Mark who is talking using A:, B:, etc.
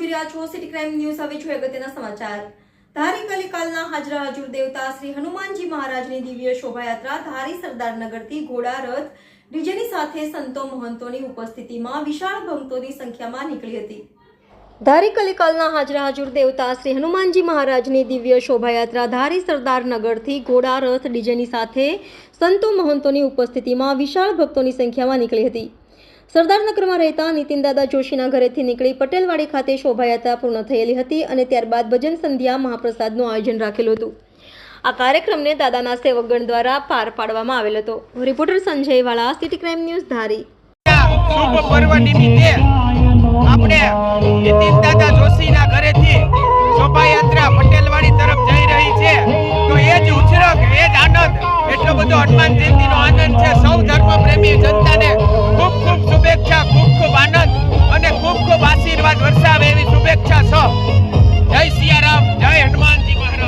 A: જોઈ છો city crime news હવે જોઈએ અગત્યના સમાચાર. ધારી કલિકાલના હાજરા હજુર દેવતા શ્રી હનુમાનજી મહારાજની દિવ્ય શોભાયાત્રા ધારી સરદારનગરથી ઘોડા રથ ડીજેની સાથે સંતો મહંતોની ઉપસ્થિતિમાં વિશાળ ભક્તોની સંખ્યામાં નીકળી હતી. ધારી કલિકાલના હાજરા હજુર દેવતા શ્રી હનુમાનજી મહારાજની દિવ્ય શોભાયાત્રા ધારી સરદાર નગરથી ઘોડા રથ ડીજેની સાથે સંતો મહંતોની ઉપસ્થિતિમાં વિશાળ ભક્તોની સંખ્યામાં નીકળી હતી. સરદારનગરમાં રહેતા નીતિનદાદા જોશીના ઘરેથી નીકળી પટેલવાડી ખાતે શોભાયાત્રા પૂર્ણ થયેલી હતી અને ત્યારબાદ ભજન સંધ્યા મહાપ્રસાદનું આયોજન રાખેલું હતું. આ કાર્યક્રમને દાદાના સેવકગણ દ્વારા પાર પાડવામાં આવેલ હતો. Reporter Sanjay Vala, city crime news Dhari.
B: શુભ પર્વ નિમિત્તે આપણે નીતિન દાદા જોશીના ઘરેથી શોભાયાત્રા પટેલવાડી તરફ જઈ રહી છે. તો એ જ ઉછરક, એ જ આનંદ. એટલો બધો હનુમાન જયંતિનો આનંદ છે. સૌ ધર્મ પ્રેમી જનતાને ખૂબ આશીર્વાદ વરસાવે.